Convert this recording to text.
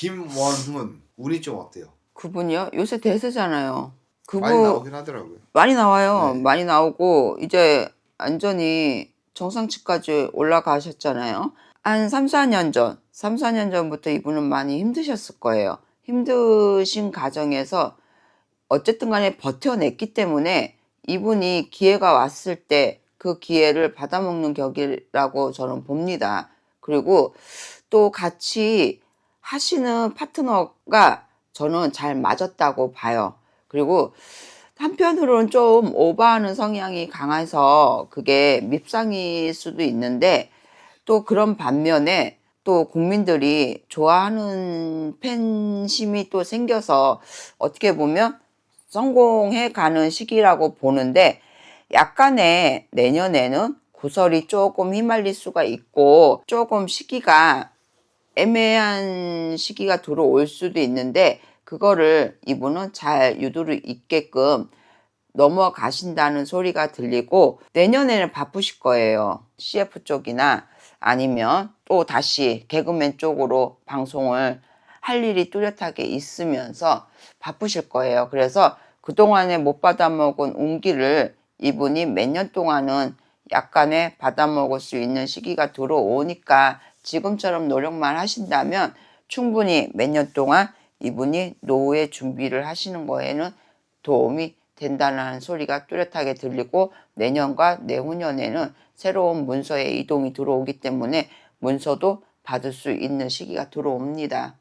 김원훈 운이 좀 어때요? 그분이요? 요새 대세잖아요. 그분 많이 나오긴 하더라고요. 많이 나와요. 네. 많이 나오고 이제 완전히 정상치까지 올라가셨잖아요. 한 3, 4년 전, 3, 4년 전부터 이분은 많이 힘드셨을 거예요. 힘드신 과정에서 어쨌든 간에 버텨냈기 때문에 이분이 기회가 왔을 때 그 기회를 받아먹는 격이라고 저는 봅니다. 그리고 또 같이 하시는 파트너가 저는 잘 맞았다고 봐요. 그리고 한편으로는 좀 오버하는 성향이 강해서 그게 밉상일 수도 있는데 또 그런 반면에 또 국민들이 좋아하는 팬심이 또 생겨서 어떻게 보면 성공해 가는 시기라고 보는데 약간의 내년에는 구설이 조금 휘말릴 수가 있고 조금 시기가 애매한 시기가 들어올 수도 있는데 그거를 이분은 잘 유도를 있게끔 넘어가신다는 소리가 들리고 내년에는 바쁘실 거예요. CF 쪽이나 아니면 또 다시 개그맨 쪽으로 방송을 할 일이 뚜렷하게 있으면서 바쁘실 거예요. 그래서 그동안에 못 받아먹은 운기를 이분이 몇 년 동안은 약간의 받아먹을 수 있는 시기가 들어오니까 지금처럼 노력만 하신다면 충분히 몇 년 동안 이분이 노후의 준비를 하시는 거에는 도움이 된다는 소리가 뚜렷하게 들리고 내년과 내후년에는 새로운 문서의 이동이 들어오기 때문에 문서도 받을 수 있는 시기가 들어옵니다.